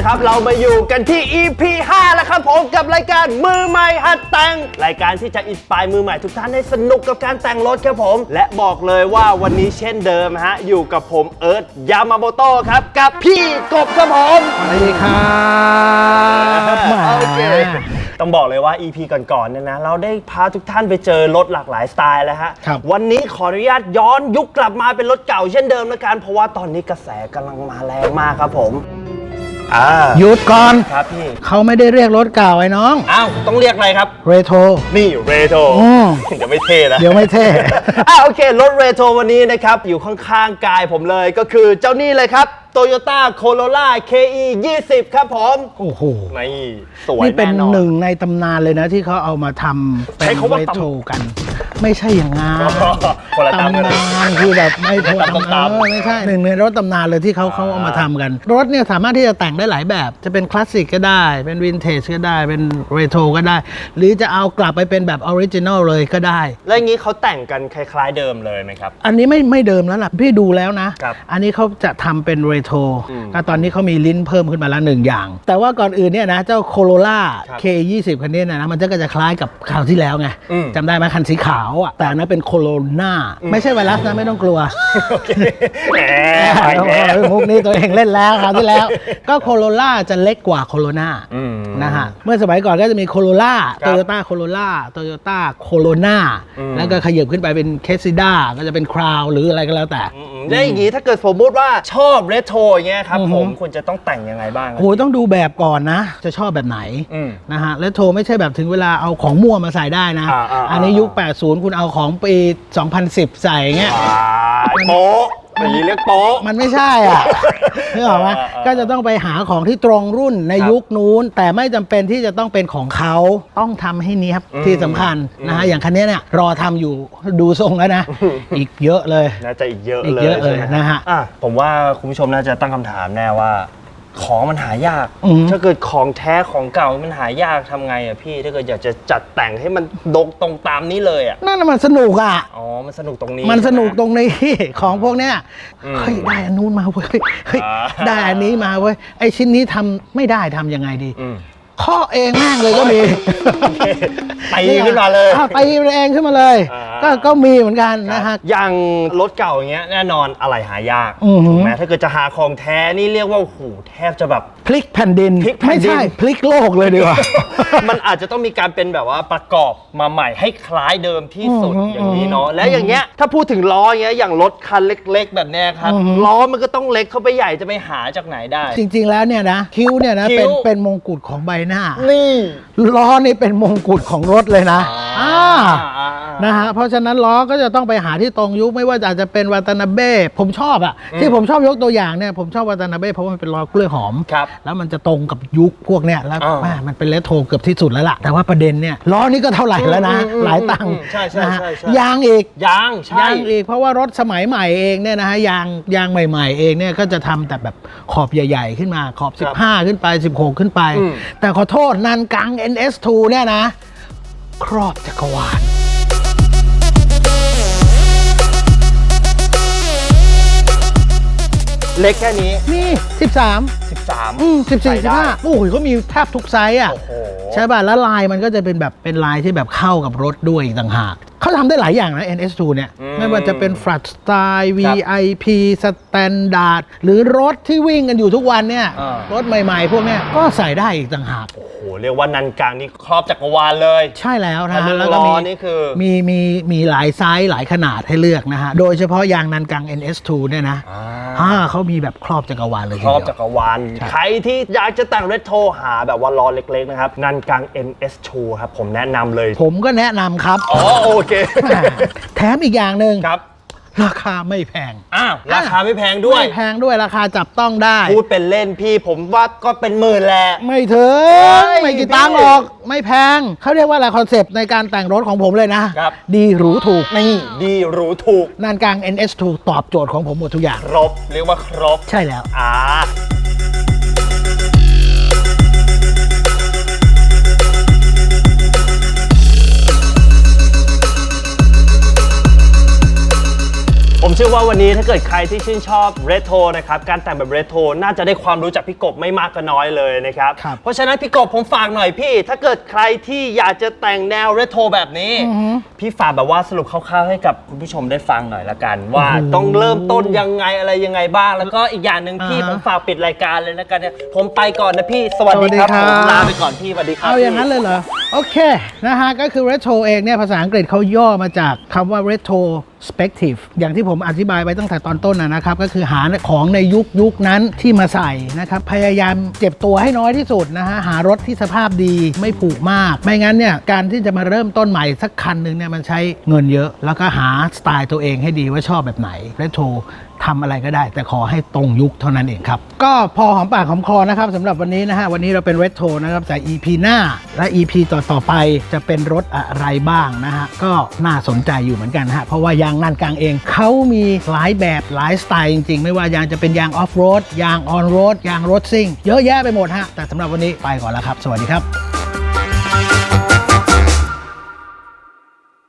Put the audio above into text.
วันนี้นะครับ เรามาอยู่กันที่ EP 5 แล้วครับผมกับรายการมือใหม่หัดแต่ง รายการที่จะอินสปายมือใหม่ทุกท่านให้สนุกกับการแต่งรถครับผม และบอกเลยว่าวันนี้เช่นเดิมฮะ อยู่กับผมเอิร์ธยามาโมโต้ครับ กับพี่กบครับผมสวัสดีครับแหมโอเคต้องบอกเลยว่า EP ก่อนๆเนี่ยนะ เราได้พาทุกท่านไปเจอรถหลากหลายสไตล์แล้วฮะ ครับ วันนี้ขออนุญาตย้อนยุคกลับมาเป็นรถเก่าเช่นเดิมแล้วกันเพราะว่าตอนนี้กระแสกำลังมาแรงมากครับผม อ่าหยุดก่อน ครับพี่เขาไม่ได้เรียกรถเก่าไอ้น้อง อ้าวต้องเรียกอะไรครับ เรโทร นี่เรโทรอืม เดี๋ยวไม่เท่นะ เดี๋ยวไม่เท่ อะโอเค รถเรโทรวันนี้นะครับ อยู่ข้างๆกายผมเลยก็คือเจ้านี่เลยครับ Toyota Corolla KE 20 ครับผมโอ้โห นี่สวยนี่เป็นแน่นอนหนึ่งในตำนานเลยนะที่เขาเอามาทำเป็ใช้นคำว่าเรตำ โทรกัน ไม่ใช่อย่างงั้นคนละตำกันตำนานคือแบบไม่โทรตำตำตำนานไม่ใช่หนึ่งในรถตำนานเลยที่เขาเขาเอามาทำกัน รถเนี่ยสามารถที่จะแต่งได้หลายแบบ จะเป็นคลาสสิกก็ได้ เป็นวินเทจก็ได้ เป็นเรโทรก็ได้ หรือจะเอากลับไปเป็นแบบออริจินอลเลยก็ได้ แล้วอย่างนี้เขาแต่งกันคล้ายๆเดิมเลยไหมครับ อันนี้ไม่ไม่เดิมแล้วล่ะ พี่ดูแล้วนะ ครับอันนี้เขาจะทำเป็นเรโทรอืมก็ตอนนี้เขามีลิ้นเพิ่มขึ้นมาแล้วหนึ่งอย่าง แต่ว่าก่อนอื่นเนี่ยนะเจ้าโคโรล่า ครับ K20 คันนี้นะนะมันจะก็จะคล้ายกับคราวที่แล้วไงอืม จำได้ไหมคันสีขาวอะแต่อันนั้นเป็นโคโรนาไม่ใช่ไวรัสนะไม่ต้องกลัวโอเคแหมไปแล้วมุกนี้ตัวเองเล่นแล้วคราวที่แล้ว ก็โคโรล่าจะเล็กกว่าโคโรนาอืมนะฮะเมื่อสมัยก่อนก็จะมีโคโรล่าครัโตบโยต้าโคโรล่าโตโยต้าโคโรนาอืมแล้วก็ขยับขึ้นไปเป็นเคสซิด้าก็จะเป็นคราวหรืออะไรก็แล้วแต่อืม แล้วอย่างนี้ถ้าเกิดสมมติว่าชอบเรโทรอย่างเงี้ยครับอือฮึผมควรจะต้องแต่งยังไงบ้างโหต้องดูแบบก่อนนะ จะชอบแบบไหนอืม นะฮะและโทรไม่ใช่แบบถึงเวลาเอาของมั่วมาใส่ได้นะอ่าอ่าอันนี้ยุค 80 คุณเอาของปี 2010 ใส่เงี้ย อ่าโป๊ะ อย่างนี้เรียกโป๊ะ มันไม่ใช่อะนึกออกไหมอ่าอ่า ก็จะต้องไปหาของที่ตรงรุ่นในครับยุคนู้น แต่ไม่จำเป็นที่จะต้องเป็นของเขาต้องทำให้เนี้ยบอืมที่สำคัญนะฮะอืมอย่างคันนี้เนี่ยรอทำอยู่ดูทรงแล้วนะ อีกเยอะเลย น่าจะอีกเยอะอีกเลยเยอะเลยใช่ไหมนะฮะ อะผมว่าคุณผู้ชมน่าจะตั้งคำถามแน่ว่า ของมันหายาก อืม ถ้าเกิดของแท้ของเก่ามันหายากทำไงอะพี่ ถ้าเกิดอยากจะจัดแต่งให้มันดกตรงตามนี้เลยอะ นั่นน่ะมันสนุกอะ อ๋อ มันสนุกตรงนี้มันสนุกใช่ไหตรงนี้ ของพวกเนี้ยอืมเฮ้ยได้อันนู้นมาเว้ยเฮ้ยอ่า ได้อันนี้มาเว้ยไอชิ้นนี้ทำไม่ได้ทำยังไงดี อืม ข้อเองแม่งเลยก็มีตีขึ้นมาเลยอ้าวตีเองขึ้นมาเลย อ่า ก็ก็มีเหมือนกันนะฮะ อย่างรถเก่าอย่างเงี้ยแน่นอนอะไรหายากอือหือ ถูกไหมถ้าเกิดจะหาของแท้นี่เรียกว่าโอ้โหแทบจะแบบ พลิกแผ่นดินพลิกแผ่นดินไม่ใช่พลิกโลกเลยดีกว่า มันอาจจะต้องมีการเป็นแบบว่าประกอบมาใหม่ให้คล้ายเดิมที่สุดอือหืออย่างนี้เนาะและอย่างเงี้ยถ้าพูดถึงล้ออย่างเงี้ยอย่างรถคันเล็ก ๆ แบบเนี้ยครับอือหือล้อมันก็ต้องเล็กเข้าไปใหญ่จะไปหาจากไหนได้ จริง ๆ แล้วเนี่ยนะคิ้วเนี่ยนะคิ้เป็นวเป็นมงกุฎของใบหน้านี่ ล้อนี่เป็นมงกุฎของรถเลยนะอ่า อ่า นะฮะเพราะฉะนั้นล้อก็จะต้องไปหาที่ตรงยุคไม่ว่าจะอาจจะเป็นวาตานาเบ้ผมชอบอะที่ผมชอบยกตัวอย่างเนี่ยผมชอบวาตานาเบ้เพราะว่ามันเป็นล้อกล้วยหอมครับแล้วมันจะตรงกับยุคพวกเนี้ยแล้วอ่าแม่มันเป็นเลโทรเกือบที่สุดแล้วล่ะ แต่ว่าประเด็นเนี่ยล้อนี่ก็เท่าไหร่แล้วนะอืมอืมหลายตังค์อืมใช่ใช่นะฮะใช่ใช่ยางอีกยางใช่ยางอีก เพราะว่ารถสมัยใหม่เองเนี่ยนะฮะยางยางใหม่ ๆ เองเนี่ยก็จะทำแต่แบบขอบใหญ่ ๆ ขึ้นมาขอบครับ15 ขึ้นไป 16 ขึ้นไปอืมแต่ขอโทษนันกัง NS2 เนี่ยนะ ครอบจักรวาล เล็กแค่นี้ นี่ 13 13 อืม14 ใส่ได้ 15โอ้โหเขามีแทบทุกไซส์อะ โอ้โห ใช่ป่ะ แล้วลายมันก็จะเป็นแบบเป็นลายที่แบบเข้ากับรถด้วยอีกต่างหาก เขาทำได้หลายอย่างนะ NS2 เนี่ย อืมไม่ว่าจะเป็น Flat Style ครับ VIP Standard หรือรถที่วิ่งกันอยู่ทุกวันเนี่ย อ่า รถใหม่ๆ พวกเนี้ยก็ใส่ได้อีกต่างหาก โอ้โหเรียกว่านันกลางนี่ครอบจักรวาลเลย ใช่แล้วนะถ้าฮะเรื่องแล้วก็ล้มีอนี่คือมีมีมีหลายไซส์หลายขนาดให้เลือกนะฮะ โดยเฉพาะยางนันกัง NS2 เนี่ยนะอ่า อ่าเขามีแบบครอบจักรวาลเลยทีครอบเดียวจักรวาลใช่ใครที่อยากจะแต่งเรโทรหาแบบว่าล้อเล็กๆนะครับนันกัง NS2 ครับผมแนะนำเลย ผมก็แนะนำครับ อ๋อโอเคแหมแถมอีกอย่างหนึ่งครับ ราคาไม่แพง อ้าวราคาไม่แพงด้วย ไม่แพงด้วยราคาจับต้องได้ พูดเป็นเล่นพี่ผมว่าก็เป็นหมื่นแหละ ไม่ถึง เฮ้ยไม่กี่ตังค์พี่หรอก ไม่แพง เขาเรียกว่าอะไรคอนเซปต์ในการแต่งรถของผมเลยนะ ครับ ดีหรูถูกนี่ดีหรูถูกนานกลาง NS2 ตอบโจทย์ของผมหมดทุกอย่าง ครบเรียกว่าครบ ใช่แล้ว อ่า ผมชื่อว่าวันนี้ถ้าเกิดใครที่ชื่นชอบเรโทรนะครับการแต่งแบบเรโทรน่าจะได้ความรู้จากพี่กบไม่มากก็น้อยเลยนะครับครับ เพราะฉะนั้นพี่กบผมฝากหน่อยพี่ ถ้าเกิดใครที่อยากจะแต่งแนวเรโทรแบบนี้ พี่ฝากแบบว่าสรุปคร่าวๆให้กับคุณผู้ชมได้ฟังหน่อยละกัน ว่าต้องเริ่มต้นยังไงอะไรยังไงบ้าง แล้วก็อีกอย่างหนึ่งพี่อ่าฮะผมฝากปิดรายการเลยแล้วกันเนี่ยผมไปก่อนนะพี่สวัสดีครับสวัสดีครับ ผมลาไปก่อนพี่สวัสดีครับเอาอย่างนั้นเลยเหรอ โอเคนะฮะก็คือ retro เองเนี่ยภาษาอังกฤษเขาย่อมาจากคำว่า retrospective อย่างที่ผมอธิบายไปตั้งแต่ตอนต้นนะครับ ก็คือหาของในยุคยุคนั้นที่มาใส่นะครับ พยายามเจ็บตัวให้น้อยที่สุดนะฮะ หารถที่สภาพดีไม่ผุมาก ไม่งั้นเนี่ย การที่จะมาเริ่มต้นใหม่สักคันหนึ่งเนี่ยมันใช้เงินเยอะ แล้วก็หาสไตล์ตัวเองให้ดีว่าชอบแบบไหน retro ทำอะไรก็ได้ แต่ขอให้ตรงยุคเท่านั้นเองครับ ก็พอหอมปากหอมคอนะครับสำหรับวันนี้นะฮะ วันนี้เราเป็นเรโทนะครับแต่ EP หน้าและ EP ต่อๆไปจะเป็นรถอะไรบ้างนะฮะ ก็น่าสนใจอยู่เหมือนกันฮะ เพราะว่ายางนันกลางเอง เขามีหลายแบบหลายสไตล์จริงๆ ไม่ว่ายางจะเป็นยางออฟโรดยางออนโรดยางรถซิ่งเยอะแยะไปหมดฮะแต่สำหรับวันนี้ไปก่อนแล้วครับ สวัสดีครับ